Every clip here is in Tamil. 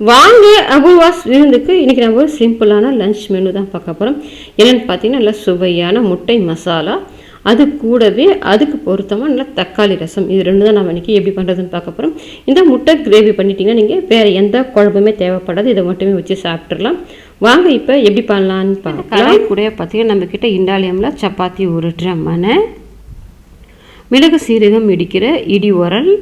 வாங்க அபுவாஸ் விருந்துக்கு. இன்றைக்கி நம்ம ஒரு சிம்பிளான லஞ்ச் மெனு தான் பார்க்க போகிறோம் என்னென்னு பார்த்தீங்கன்னா நல்லா சுவையான முட்டை மசாலா. அது கூடவே அதுக்கு பொருத்தமாக நல்லா தக்காளி ரசம். இது ரெண்டு தான் நம்ம இன்றைக்கி எப்படி பண்ணுறதுன்னு பார்க்க போகிறோம் இந்த முட்டை கிரேவி பண்ணிட்டீங்கன்னா நீங்கள் வேறு எந்த குழம்புமே தேவைப்படாது. இதை மட்டுமே வச்சு சாப்பிட்றலாம் வாங்க இப்போ எப்படி பண்ணலான்னு பார்க்கலாம். கடாய் கூட பார்த்தீங்கன்னா நம்மக்கிட்ட இண்டாலியமில் சப்பாத்தி உருட்டுற மனை மிளகு சீரகம் இடிக்கிற இடி உரல்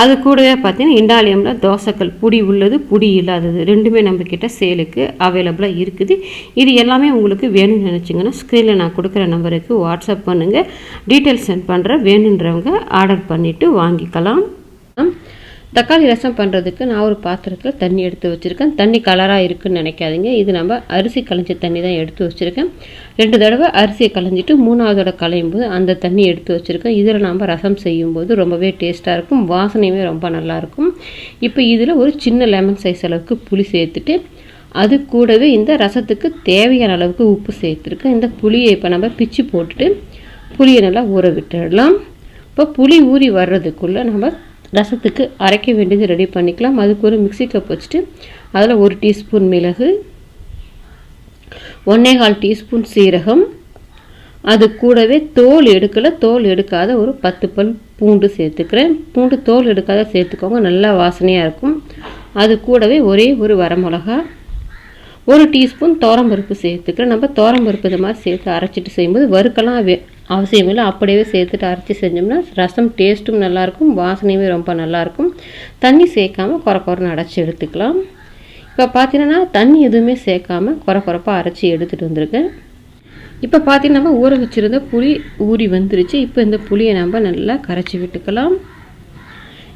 அது கூடவே பார்த்தீங்கன்னா இண்டாலியமில் தோசைக்கல் புடி உள்ளது புடி இல்லாதது. ரெண்டுமே நம்மக்கிட்ட சேலுக்கு அவைலபிளாக இருக்குது. இது எல்லாமே உங்களுக்கு வேணும்னு நினச்சிங்கன்னா ஸ்க்ரீனில் நான் கொடுக்குற நம்பருக்கு வாட்ஸ்அப் பண்ணுங்கள் டீட்டெயில்ஸ் சென்ட் பண்ணுறேன் வேணுன்றவங்க ஆர்டர் பண்ணிவிட்டு வாங்கிக்கலாம். தக்காளி ரசம் பண்ணுறதுக்கு நான் ஒரு பாத்திரத்தில் தண்ணி எடுத்து வச்சுருக்கேன். தண்ணி கலராக இருக்குதுன்னு நினைக்காதீங்க. இது நம்ம அரிசி களைஞ்ச தண்ணி தான் எடுத்து வச்சுருக்கேன். ரெண்டு தடவை அரிசியை களைஞ்சிட்டு மூணாவது தடவை களையும் போது அந்த தண்ணி எடுத்து வச்சுருக்கேன். இதில் நம்ம ரசம் செய்யும்போது ரொம்பவே டேஸ்ட்டாக இருக்கும். வாசனையுமே ரொம்ப நல்லாயிருக்கும் இப்போ இதில் ஒரு சின்ன லெமன் சைஸ் அளவுக்கு புளி சேர்த்துட்டு அது கூடவே இந்த ரசத்துக்கு தேவையான அளவுக்கு உப்பு சேர்த்துருக்கேன். இந்த புளியை இப்போ நம்ம பிச்சு போட்டுட்டு புளியை நல்லா ஊற விட்டுடலாம். இப்போ புளி ஊறி வர்றதுக்குள்ளே நம்ம ரசத்துக்கு அரைக்க வேண்டியது ரெடி பண்ணிக்கலாம். அதுக்கு ஒரு மிக்சி கப் வச்சுட்டு அதில் ஒரு டீஸ்பூன் மிளகு ஒன்றே கால் டீஸ்பூன் சீரகம் அது கூடவே தோல் எடுக்கலை தோல் எடுக்காத ஒரு பத்து பல் பூண்டு சேர்த்துக்கிறேன். பூண்டு தோல் எடுக்காத சேர்த்துக்கோங்க நல்லா வாசனையாக இருக்கும். அது கூடவே ஒரே ஒரு வரமிளகா ஒரு டீஸ்பூன் பருப்பு சேர்த்துக்கிறேன். நம்ம பருப்பு இது மாதிரி சேர்த்து அரைச்சிட்டு செய்யும்போது வறுக்கலாம் வே அவசியம் இல்லை. அப்படியே சேர்த்துட்டு அரைச்சி செஞ்சோம்னா ரசம் டேஸ்ட்டும் நல்லாயிருக்கும் வாசனையுமே ரொம்ப நல்லாயிருக்கும். தண்ணி சேர்க்காமல் குறை குறைன்னு அடைச்சி எடுத்துக்கலாம். இப்போ பார்த்தீங்கன்னா தண்ணி எதுவுமே சேர்க்காம குறை குறைப்பாக அரைச்சி எடுத்துகிட்டு வந்திருக்கேன். இப்போ பார்த்தீங்கன்னா நம்ம ஊற வச்சுருந்த புளி ஊறி வந்துருச்சு. இப்போ இந்த புளியை நம்ம நல்லா கரைச்சி விட்டுக்கலாம்.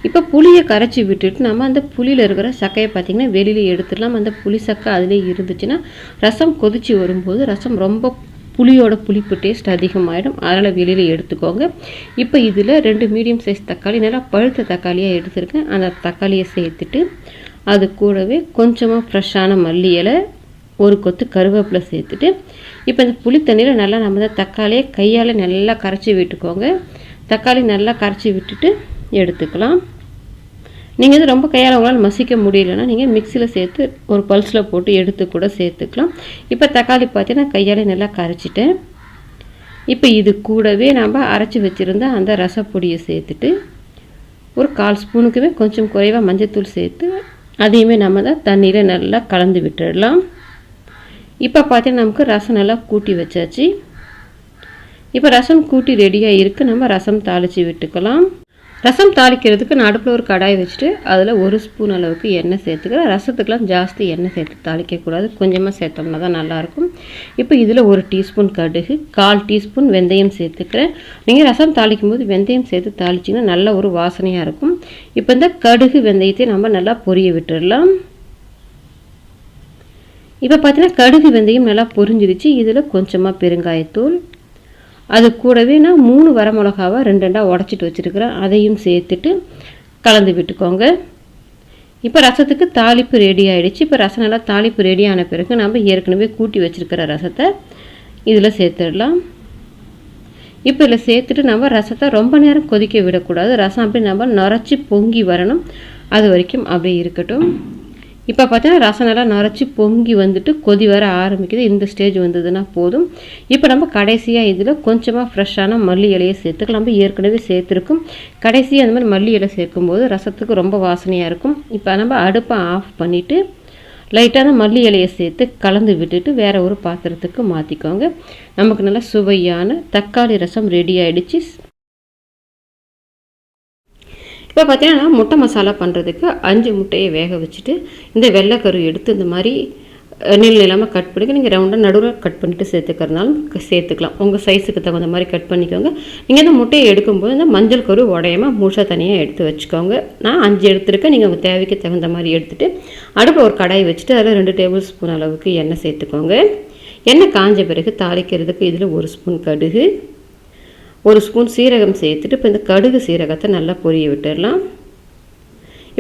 இப்போ புளியை கரைச்சி விட்டுட்டு நம்ம அந்த புளியில் இருக்கிற சக்கையை பார்த்திங்கன்னா வெளியில் எடுத்துடலாம். அந்த புளி சக்கை அதிலே இருந்துச்சுன்னா ரசம் கொதித்து வரும்போது ரசம் ரொம்ப புளியோட புளிப்பு டேஸ்ட் அதிகமாகிடும் அதனால் வெளியில் எடுத்துக்கோங்க. இப்போ இதில் ரெண்டு மீடியம் சைஸ் தக்காளி நல்லா பழுத்த தக்காளியாக எடுத்துருக்கேன். அந்த தக்காளியை சேர்த்துட்டு அது கூடவே கொஞ்சமாக ஃப்ரெஷ்ஷான மல்லி இலை ஒரு கொத்து கருவேப்பிலை சேர்த்துட்டு இப்போ இந்த புளி தண்ணியில் நல்லா நம்ம தான் தக்காளியை கையால் நல்லா கரைச்சி விட்டுக்கோங்க. தக்காளி நல்லா கரைச்சி விட்டுட்டு எடுத்துக்கலாம். நீங்கள் வந்து ரொம்ப கையால் உங்களால் மசிக்க முடியலன்னா நீங்கள் மிக்சியில் சேர்த்து ஒரு பல்ஸில் போட்டு எடுத்து கூட சேர்த்துக்கலாம். இப்போ தக்காளி பார்த்தீங்கன்னா கையால் நல்லா கரைச்சிட்டேன். இப்போ இது கூடவே நம்ம அரைச்சி வச்சுருந்த அந்த ரசப்பொடியை சேர்த்துட்டு ஒரு கால் ஸ்பூனுக்குமே கொஞ்சம் குறைவாக மஞ்சத்தூள் சேர்த்து அதையுமே நம்ம தான் தண்ணியில் நல்லா கலந்து விட்டுடலாம். இப்போ பார்த்தீங்கன்னா நமக்கு ரசம் நல்லா கூட்டி வச்சாச்சு. இப்போ ரசம் கூட்டி ரெடியாக இருக்குது நம்ம ரசம் தாளித்து விட்டுக்கலாம். ரசம் தாளிக்கிறதுக்கு நான் அடுப்பில் ஒரு கடாய் வச்சுட்டு அதில் ஒரு ஸ்பூன் அளவுக்கு எண்ணெய் சேர்த்துக்கிறேன் ரசத்துக்கெலாம் ஜாஸ்தி எண்ணெய் சேர்த்து தாளிக்கக்கூடாது. கொஞ்சமாக சேர்த்தோம்னா தான் நல்லாயிருக்கும். இப்போ இதில் ஒரு டீஸ்பூன் கடுகு கால் டீஸ்பூன் வெந்தயம் சேர்த்துக்கிறேன். நீங்கள் ரசம் தாளிக்கும் போது வெந்தயம் சேர்த்து தாளிச்சிங்கன்னா நல்ல ஒரு வாசனையாக இருக்கும். இப்போ இந்த கடுகு வெந்தயத்தை நம்ம நல்லா பொரிய விட்டுடலாம். இப்போ பார்த்தீங்கன்னா கடுகு வெந்தயம் நல்லா பொரிஞ்சிருச்சு. இதில் கொஞ்சமாக பெருங்காயத்தூள் அது கூடவே நான் மூணு வரமிளகாவை ரெண்டு ரெண்டாக உடச்சிட்டு வச்சுருக்கிறேன். அதையும் சேர்த்துட்டு கலந்து விட்டுக்கோங்க. இப்போ ரசத்துக்கு தாளிப்பு ரெடி ஆகிடுச்சு இப்போ ரசம் நல்லா தாளிப்பு ரெடி ஆன பிறகு நம்ம ஏற்கனவே கூட்டி வச்சுருக்கிற ரசத்தை இதில் சேர்த்துடலாம். இப்போ இதில் சேர்த்துட்டு நம்ம ரசத்தை ரொம்ப நேரம் கொதிக்க விடக்கூடாது. ரசம் அப்படி நம்ம நுரைச்சி பொங்கி வரணும். அது வரைக்கும் அப்படியே இருக்கட்டும். இப்போ பார்த்தீங்கன்னா ரசம் நல்லா நரைச்சி பொங்கி வந்துட்டு கொதி வர ஆரம்பிக்குது. இந்த ஸ்டேஜ் வந்ததுன்னா போதும். இப்போ நம்ம கடைசியாக இதில் கொஞ்சமாக ஃப்ரெஷ்ஷான மல்லி இலையை சேர்த்துக்கலாம். நம்ம ஏற்கனவே சேர்த்துருக்கும். கடைசியாக அந்த மாதிரி மல்லி இலை சேர்க்கும்போது ரசத்துக்கு ரொம்ப வாசனையாக இருக்கும். இப்போ நம்ம அடுப்பை ஆஃப் பண்ணிவிட்டு லைட்டான மல்லி இலையை சேர்த்து கலந்து விட்டுட்டு வேறு ஒரு பாத்திரத்துக்கு மாற்றிக்கோங்க நமக்கு நல்லா சுவையான தக்காளி ரசம் ரெடி ஆகிடுச்சு இப்போ பார்த்தீங்கன்னா முட்டை மசாலா பண்ணுறதுக்கு அஞ்சு முட்டையை வேக வச்சுட்டு இந்த வெள்ளைக்கரு எடுத்து இந்த மாதிரி நெல் நிலாமல் கட் பண்ணிக்க நீங்கள் ரவுண்டாக நடுவில் கட் பண்ணிவிட்டு சேர்த்துக்கிறதுனாலும் சேர்த்துக்கலாம். உங்கள் சைஸுக்கு தகுந்த மாதிரி கட் பண்ணிக்கோங்க. நீங்கள் இந்த முட்டையை எடுக்கும்போது இந்த மஞ்சள் கரு உடையமாக முழுசாக தனியாக எடுத்து வச்சுக்கோங்க. நான் அஞ்சு எடுத்துருக்கேன். நீங்கள் உங்கள் தேவைக்கு தகுந்த மாதிரி எடுத்துகிட்டு அடுப்பில் ஒரு கடாய் வச்சுட்டு அதில் ரெண்டு டேபிள் ஸ்பூன் அளவுக்கு எண்ணெய் சேர்த்துக்கோங்க. எண்ணெய் காஞ்ச பிறகு தாளிக்கிறதுக்கு இதில் ஒரு ஸ்பூன் கடுகு. ஒரு ஸ்பூன் சீரகம் சேர்த்துட்டு இப்போ இந்த கடுகு சீரகத்தை நல்லா பொரிய விட்டுடலாம்.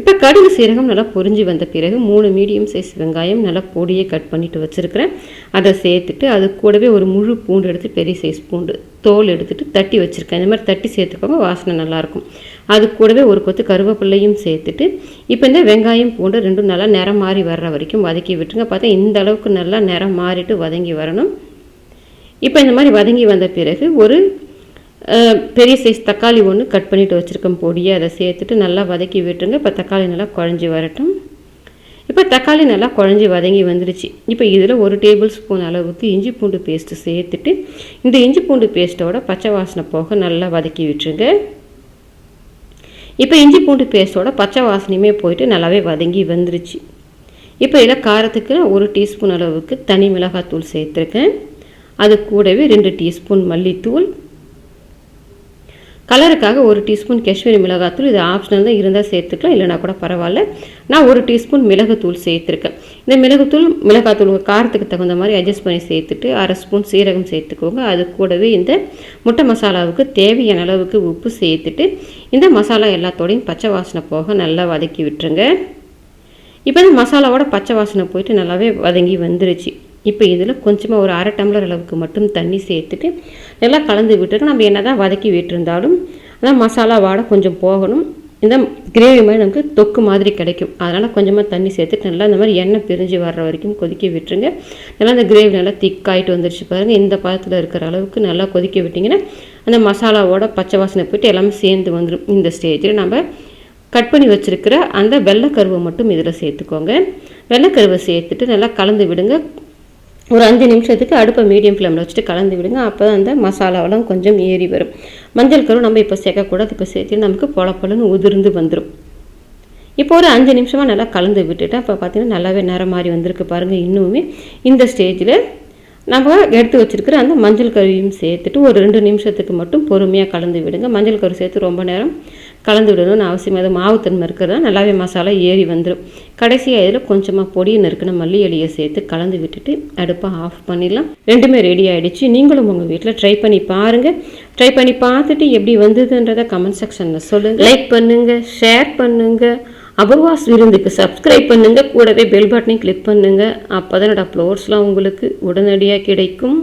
இப்போ கடுகு சீரகம் நல்லா பொரிஞ்சு வந்த பிறகு மூணு மீடியம் சைஸ் வெங்காயம் நல்லா பொடியை கட் பண்ணிட்டு வச்சுருக்கிறேன். அதை சேர்த்துட்டு அது கூடவே ஒரு முழு பூண்டு எடுத்து பெரிய சைஸ் பூண்டு தோல் எடுத்துகிட்டு தட்டி வச்சுருக்கேன். இந்த மாதிரி தட்டி சேர்த்துக்கோங்க வாசனை நல்லாயிருக்கும் அது கூடவே ஒரு கொத்து கருவேப்பிள்ளையும் சேர்த்துட்டு இப்போ இந்த வெங்காயம் பூண்டு ரெண்டும் நல்லா நிறம் மாறி வர்ற வரைக்கும் வதக்கி விட்டுருங்க. பார்த்தா இந்த அளவுக்கு நல்லா நிறம் மாறிட்டு வதங்கி வரணும். இப்போ இந்த மாதிரி வதங்கி வந்த பிறகு ஒரு பெரிய சைஸ் தக்காளி ஒன்று கட் பண்ணிட்டு வச்சுருக்கேன் பொடியை. அதை சேர்த்துட்டு நல்லா வதக்கி விட்டுருங்க. இப்போ தக்காளி நல்லா குழஞ்சி வரட்டும். இப்போ தக்காளி நல்லா குழஞ்சி வதங்கி வந்துடுச்சு இப்போ இதில் ஒரு டேபிள் ஸ்பூன் அளவுக்கு இஞ்சி பூண்டு பேஸ்ட்டு சேர்த்துட்டு இந்த இஞ்சி பூண்டு பேஸ்ட்டோட பச்சை வாசனை போக நல்லா வதக்கி விட்டுருங்க. இப்போ இஞ்சி பூண்டு பேஸ்ட்டோட பச்சை வாசனையுமே போயிட்டு நல்லாவே வதங்கி வந்துருச்சு. இப்போ இதில் காரத்துக்கு நான் ஒரு டீஸ்பூன் அளவுக்கு தனி மிளகாத்தூள் சேர்த்துருக்கேன். அது கூடவே ரெண்டு டீஸ்பூன் மல்லித்தூள் கலருக்காக ஒரு டீஸ்பூன் காஷ்மீரி மிளகாத்தூள். இது ஆப்ஷனல் தான் இருந்தால் சேர்த்துக்கலாம் இல்லைனா கூட பரவாயில்ல. நான் ஒரு டீஸ்பூன் மிளகுத்தூள் சேர்த்துருக்கேன். இந்த மிளகுத்தூள் மிளகாத்தூள் உங்கள் காரத்துக்கு தகுந்த மாதிரி அட்ஜஸ்ட் பண்ணி சேர்த்துட்டு அரை ஸ்பூன் சீரகம் சேர்த்துக்கோங்க. அது கூடவே இந்த முட்டை மசாலாவுக்கு தேவையான அளவுக்கு உப்பு சேர்த்துட்டு இந்த மசாலா எல்லாத்தோடையும் பச்சை வாசனை போக நல்லா வதக்கி விட்டுருங்க. இப்போ இந்த மசாலாவோட பச்சை வாசனை போயிட்டு நல்லாவே வதங்கி வந்துருச்சு. இப்போ இதில் கொஞ்சமாக ஒரு அரை டம்ளர் அளவுக்கு மட்டும் தண்ணி சேர்த்துட்டு நல்லா கலந்து விட்டுட்டு நம்ம என்ன தான் வதக்கி விட்டுருந்தாலும் அதான் மசாலா வாடை கொஞ்சம் போகணும். இந்த கிரேவி மாதிரி நமக்கு தொக்கு மாதிரி கிடைக்கும். அதனால் கொஞ்சமாக தண்ணி சேர்த்துட்டு நல்லா இந்த மாதிரி எண்ணெய் பிரிஞ்சு வர்ற வரைக்கும் கொதிக்க விட்டுருங்க. நல்லா அந்த கிரேவி நல்லா திக்காயிட்டு வந்துருச்சு பாருங்கள் இந்த பதத்தில் இருக்கிற அளவுக்கு நல்லா கொதிக்க விட்டிங்கன்னா அந்த மசாலாவோட பச்சை வாசனை போயிட்டு எல்லாமே சேர்ந்து வந்துடும் இந்த ஸ்டேஜில் நம்ம கட் பண்ணி வச்சுருக்கிற அந்த வெள்ளைக்கருவை மட்டும் இதில் சேர்த்துக்கோங்க. வெள்ளைக்கருவை சேர்த்துட்டு நல்லா கலந்து விடுங்க. ஒரு அஞ்சு நிமிஷத்துக்கு அடுப்பை மீடியம் ஃப்ளேமில் வச்சுட்டு கலந்து விடுங்க. அப்போ தான் அந்த மசாலாவெல்லாம் கொஞ்சம் ஏறி வரும். மஞ்சள் கரு நம்ம இப்போ சேர்க்கக்கூடாது. இப்போ சேர்த்து நமக்கு பொல பொலன்னு உதிர்ந்து வந்துடும் இப்போ ஒரு அஞ்சு நிமிஷமாக நல்லா கலந்து விட்டுட்டு அப்போ பார்த்தீங்கன்னா நல்லாவே நிறம் மாறி வந்திருக்கு பாருங்கள் இன்னுமே இந்த ஸ்டேஜில் நம்ம எடுத்து வச்சுருக்கிற அந்த மஞ்சள் கருவியும் சேர்த்துட்டு ஒரு ரெண்டு நிமிஷத்துக்கு மட்டும் பொறுமையாக கலந்து விடுங்க. மஞ்சள் கரு சேர்த்து ரொம்ப நேரம் கலந்து விடணும்னு அவசியம் அது மாவுத்தன்மை இருக்கிறதா நல்லாவே மசாலா ஏறி வந்துடும் கடைசியாக இதில் கொஞ்சமாக பொடியை நறுக்கின மல்லி இலையை சேர்த்து கலந்து விட்டுட்டு அடுப்பை ஆஃப் பண்ணிடலாம். ரெண்டுமே ரெடி ஆகிடுச்சு நீங்களும் உங்கள் வீட்டில் ட்ரை பண்ணி பாருங்கள் ட்ரை பண்ணி பார்த்துட்டு எப்படி வந்ததுன்றதை கமெண்ட் செக்ஷனில் சொல்லுங்கள் லைக் பண்ணுங்கள் ஷேர் பண்ணுங்கள் அபர்வாஸ் விருந்துக்கு சப்ஸ்கிரைப் பண்ணுங்கள் கூடவே பெல் பட்டனையும் கிளிக் பண்ணுங்கள் அப்போ தான் என்னோடய அப்லோட்ஸ்லாம் உங்களுக்கு உடனடியாக கிடைக்கும்.